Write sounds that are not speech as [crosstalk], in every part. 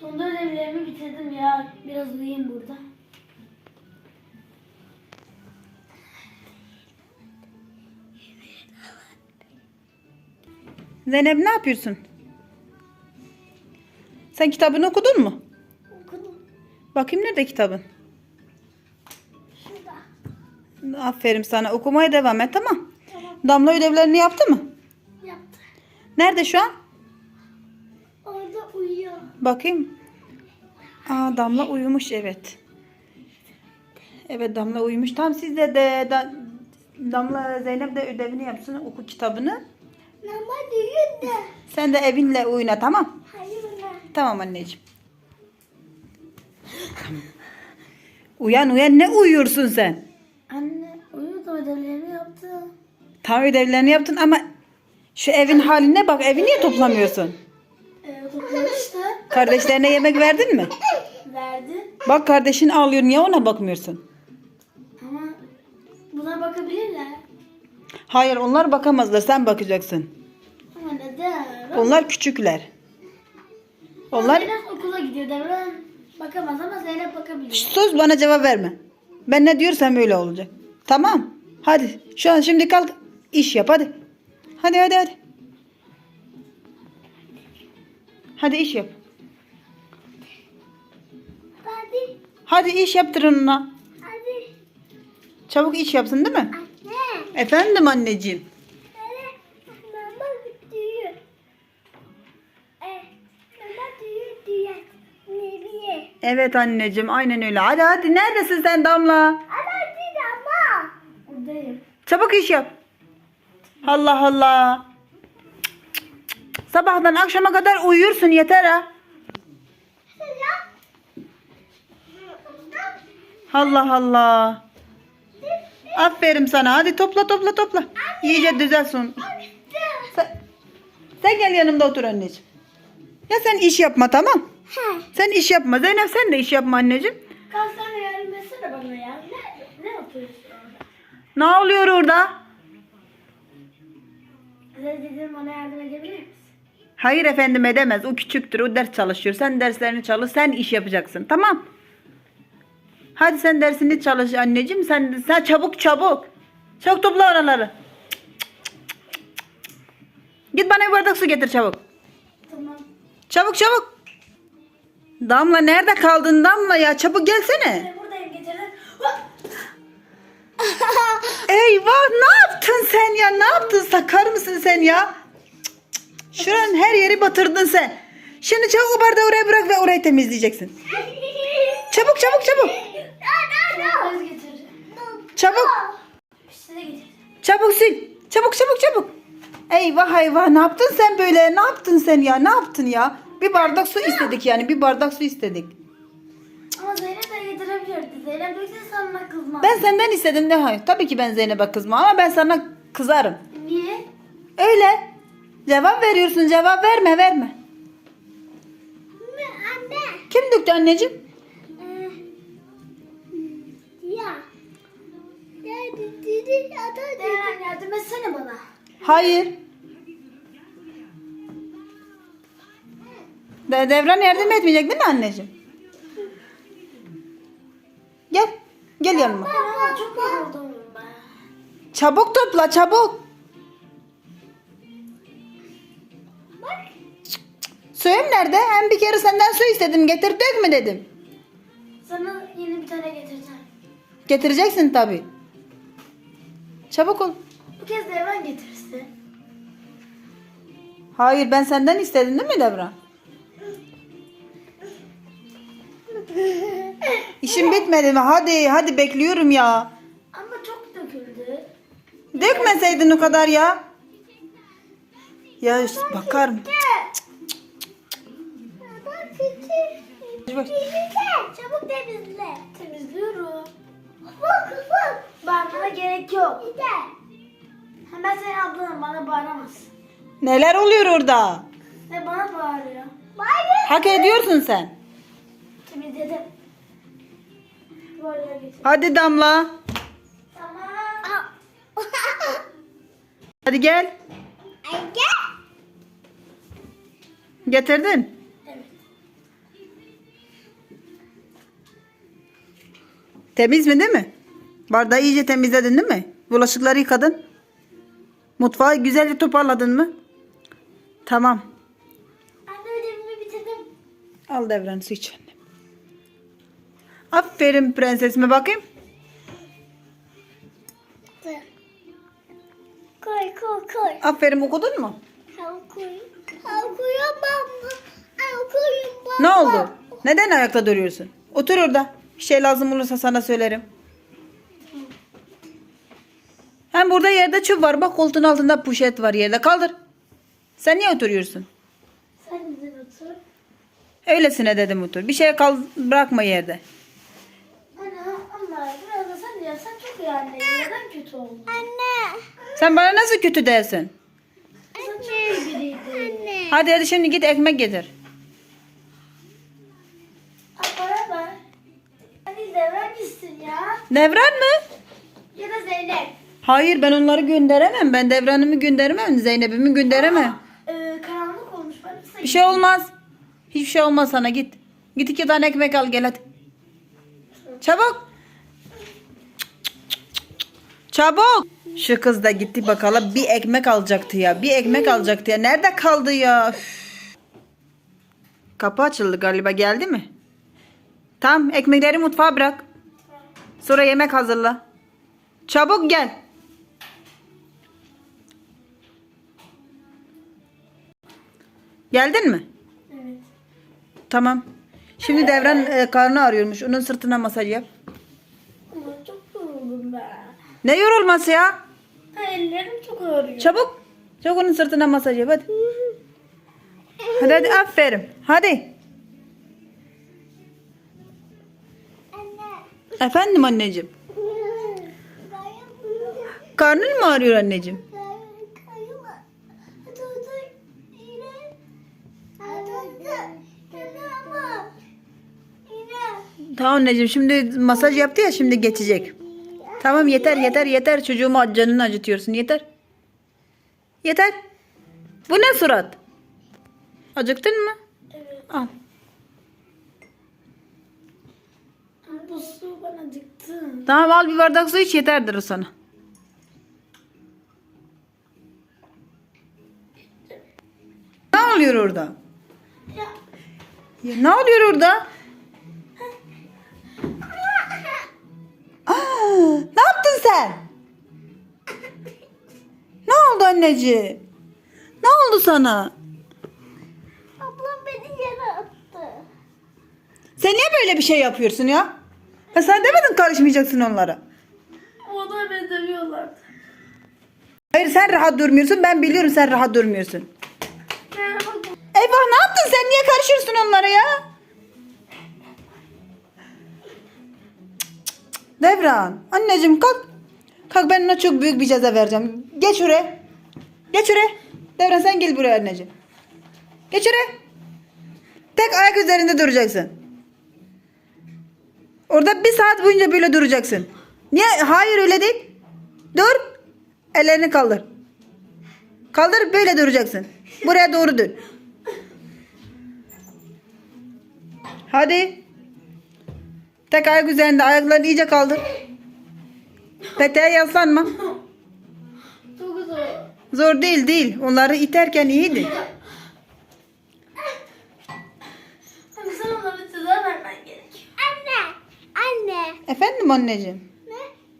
Sonunda ödevlerimi bitirdim ya. Biraz uyuyayım burada. Zeynep ne yapıyorsun? Sen kitabını okudun mu? Okudum. Bakayım nerede kitabın? Şurada. Aferin sana. Okumaya devam et tamam. Tamam. Damla ödevlerini yaptı mı? Yaptı. Nerede şu an? Bakayım. Aa Damla uyumuş evet. Evet Damla uyumuş. Tamam siz de, de da- Damla Zeynep de ödevini yapsın. Oku kitabını. Ama düğün de. Sen de evinle oyna tamam. Hayır. Tamam anneciğim. Uyan uyan ne uyuyorsun sen? Anne uyudu ödevlerimi yaptı. Tam ödevlerini yaptın ama şu evin haline bak. Evi niye toplamıyorsun? Kardeşlerine yemek verdin mi? Verdi. Bak kardeşin ağlıyor. Niye ona bakmıyorsun? Ama buna bakabilirler. Hayır onlar bakamazlar. Sen bakacaksın. Ama neden? Onlar küçükler. Onlar Zeynep okula gidiyor Devran. Bakamaz ama Zeynep bakabilir. söz bana cevap verme. Ben ne diyorsam öyle olacak. Tamam. Hadi. Şu an şimdi kalk. iş yap hadi. Hadi hadi hadi. Hadi iş yap. Hadi. Hadi iş yaptırın ona. Hadi. Çabuk iş yapsın değil mi? Anne. Efendim anneciğim. Evet. E? Evet anneciğim aynen öyle. Hadi hadi neredesin sen Damla? Değil ama. Buradayım. Çabuk iş yap. Allah Allah. Sabahtan akşama kadar uyuyorsun yeter ha. Allah Allah. Aferin sana. Hadi topla topla topla. İyice düzelsin. Sen, sen gel yanımda otur anneciğim. Ya sen iş yapma tamam. He. Sen iş yapma. Zeynep sen de iş yapma anneciğim. Kalsana yardım etsene bana ya. Ne, ne yapıyorsun orada? Ne oluyor orada? Dedim bana yardım edebilir misin? Hayır efendim edemez. O küçüktür. O ders çalışıyor. Sen derslerini çalış. Sen iş yapacaksın. Tamam. Hadi sen dersini çalış anneciğim. Sen sen çabuk çabuk. Çabuk topla oraları. Git bana bir bardak su getir çabuk. Tamam. Çabuk çabuk. Damla nerede kaldın Damla ya? Çabuk gelsene. Ben buradayım getirdim. [laughs] Eyvah ne yaptın sen ya? Ne yaptın? Sakar mısın sen ya? Şuranın her yeri batırdın sen. Şimdi çabuk o bardağı oraya bırak ve orayı temizleyeceksin. [laughs] Çabuk çabuk çabuk. Getireceğim. Çabuk. Size. Çabuk sil. Çabuk çabuk çabuk. Eyvah eyvah ne yaptın sen böyle? Ne yaptın sen ya? Ne yaptın ya? Bir bardak su istedik yani. Bir bardak su istedik. Ama Zeynep de getirebilirdi. Zeynep de sana kızmaz. Ben senden istedim de hayır. Tabii ki ben Zeynep'e kızmam ama ben sana kızarım. Niye? Öyle. Cevap veriyorsun. Cevap verme verme. Anne. Kim döktü anneciğim? Etsene bana. Hayır. De Devran yardım etmeyecek değil mi anneciğim? Gel. Gel yanıma. Çok yoruldum ben. Çabuk topla çabuk. Bak. Suyum nerede? Hem bir kere senden su istedim. Getir dökme dedim. Sana yeni bir tane getireceğim. Getireceksin tabii. Çabuk ol. Bu kez Devran getirsin. Hayır ben senden istedim değil mi Devran? İşim bitmedi mi? Hadi hadi bekliyorum ya. Ama çok döküldü. Dökmeseydin o kadar ya. Ya işte bakarım. Baba küçük. Bak. Çabuk temizle. Temizliyorum. Bak bak. Bağırmana gerek yok. Ben senin ablanım bana bağıramazsın. Neler oluyor orada? Ve bana bağırıyor. Bağırıyor. Hak ediyorsun sen. Şimdi dedim. Böyle getir. Şey. Hadi Damla. Tamam. [laughs] Hadi gel. Ay gel. Getirdin. Evet. Temiz mi değil mi? Bardağı iyice temizledin değil mi? Bulaşıkları yıkadın. Mutfağı güzelce toparladın mı? Tamam. Anne ödevimi bitirdim. Al devran su iç annem. Aferin prensesime bakayım. Koy koy koy. Aferin okudun mu? Al koyamam mı? Al koyamam Ne oldu? Neden ayakta duruyorsun? Otur orada. Bir şey lazım olursa sana söylerim. Hem burada yerde çöp var. Bak koltuğun altında poşet var yerde. Kaldır. Sen niye oturuyorsun? Sen de otur. Öylesine dedim otur. Bir şey kal bırakma yerde. Anne ama biraz da sen yapsan çok iyi anne. Neden kötü oldu? Anne. Sen bana nasıl kötü dersin? Sen çok iyi biriydin. Anne. Hadi hadi şimdi git ekmek getir. Para ver. Hadi devre gitsin ya. Devran mı? Ya da Zeynep. Hayır ben onları gönderemem. Ben devranımı gönderemem. Zeynep'imi gönderemem. Ee, karanlık olmuş. Ben bir Bir şey olmaz. Hiçbir şey olmaz sana git. Git iki tane ekmek al gel hadi. Çabuk. Çabuk. Şu kız da gitti bakalım bir ekmek alacaktı ya. Bir ekmek alacaktı ya. Nerede kaldı ya? Üf. Kapı açıldı galiba geldi mi? Tamam ekmekleri mutfağa bırak. Sonra yemek hazırla. Çabuk gel. Geldin mi? Evet. Tamam. Şimdi Devran e, karnı ağrıyormuş. Onun sırtına masaj yap. Ama çok yoruldum ben. Ne yorulması ya? Ellerim çok ağrıyor. Çabuk. Çabuk onun sırtına masaj yap hadi. Hadi hadi aferin. Hadi. Anne. Efendim anneciğim. Karnın mı ağrıyor anneciğim? Tamam anneciğim şimdi masaj yaptı ya şimdi geçecek. Tamam yeter yeter yeter çocuğuma canını acıtıyorsun yeter. Yeter. Bu ne surat? Acıktın mı? Evet. Al. Bu su bana acıktı. Tamam al bir bardak su iç yeterdir o sana. Ne oluyor orada? Ya. Ya ne oluyor orada? Anneciğim? Ne oldu sana? Ablam beni yere attı. Sen niye böyle bir şey yapıyorsun ya? Ha sen demedin karışmayacaksın onlara. Onlar beni dövüyorlar. Hayır sen rahat durmuyorsun. Ben biliyorum sen rahat durmuyorsun. Eyvah ne yaptın sen? Niye karışıyorsun onlara ya? Devran. Anneciğim kalk. Kalk ben ona çok büyük bir ceza vereceğim. Geç oraya. Geç oraya. Devran sen gel buraya anneciğim. Geç oraya. Tek ayak üzerinde duracaksın. Orada bir saat boyunca böyle duracaksın. Niye? Hayır öyle değil. Dur. Ellerini kaldır. Kaldır böyle duracaksın. Buraya doğru dön. Hadi. Tek ayak üzerinde ayaklarını iyice kaldır. Peteğe yaslanma. Zor. Değil değil. Onları iterken iyiydi. Hani sen onlara ceza vermen gerek. Anne. Anne. Efendim anneciğim. Ne?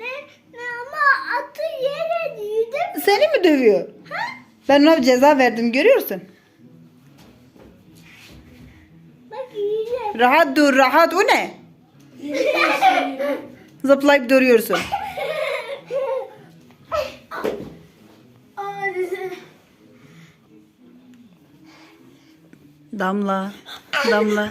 Ne? Ne ama atı yere değdi. Seni mi dövüyor? Ben ona ceza verdim görüyorsun. Bak yiyecek. Rahat dur rahat. O ne? [laughs] Zıplayıp duruyorsun. Damla. Damla.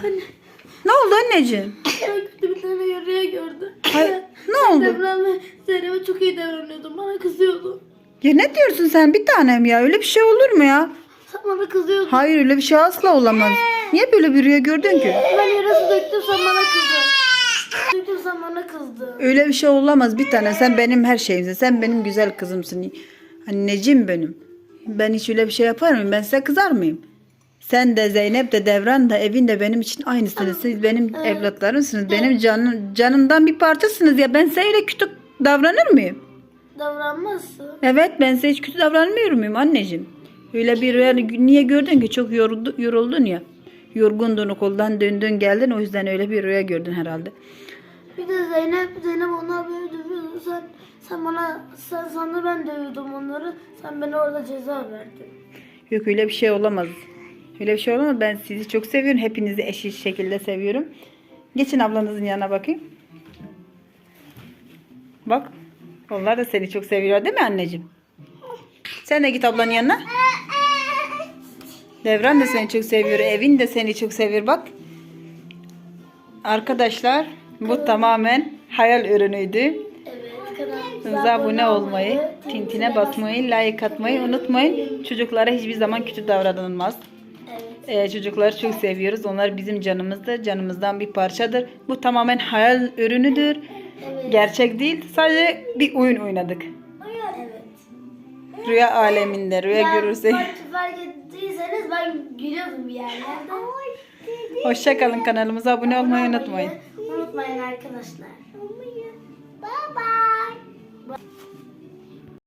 Ne oldu anneciğim? Kötü bir tane yarıya gördü. Hayır, ne oldu? Depremle Zeynep'e çok iyi davranıyordum. Bana kızıyordu. Ya ne diyorsun sen bir tanem ya? Öyle bir şey olur mu ya? Sen bana kızıyordun. Hayır öyle bir şey asla olamaz. Niye böyle bir rüya gördün ki? Ben yere su döktüm sen bana kızdın. Döktüm sen bana kızdın. Öyle bir şey olamaz bir tane. Sen benim her şeyimsin. Sen benim güzel kızımsın. Anneciğim benim. Ben hiç öyle bir şey yapar mıyım? Ben size kızar mıyım? Sen de Zeynep de Devran da evin de benim için aynısınız. Siz benim evlatlarımsınız. Benim canım, canımdan bir parçasınız ya. Ben size öyle kötü davranır mıyım? Davranmazsın. Evet ben size hiç kötü davranmıyor muyum anneciğim? Öyle bir rüya niye gördün ki çok yoruldu, yoruldun ya. Yorgundun okuldan döndün geldin o yüzden öyle bir rüya gördün herhalde. Bir de Zeynep, Zeynep onlar beni dövüyordu. Sen, sen bana, sen sana ben dövüyordum onları. Sen bana orada ceza verdin. Yok öyle bir şey olamaz. Öyle bir şey olamaz. Ben sizi çok seviyorum. Hepinizi eşit şekilde seviyorum. Geçin ablanızın yanına bakayım. Bak. Onlar da seni çok seviyor değil mi anneciğim? Sen de git ablanın yanına. Devran da seni çok seviyor. Evin de seni çok seviyor bak. Arkadaşlar bu tamamen hayal ürünüydü. Kanalımıza abone olmayı, tintine basmayı, like atmayı unutmayın. Çocuklara hiçbir zaman kötü davranılmaz. Ee, çocukları çok seviyoruz. Onlar bizim canımızdır. Canımızdan bir parçadır. Bu tamamen hayal ürünüdür. Evet. Gerçek değil. Sadece bir oyun oynadık. Evet. Rüya aleminde. Rüya Yani görürsek. Fark, fark ettiyseniz ben gülüyordum bir yerlerde. Hoşçakalın. Kanalımıza abone olmayı unutmayın. Unutmayın arkadaşlar. Bye bye.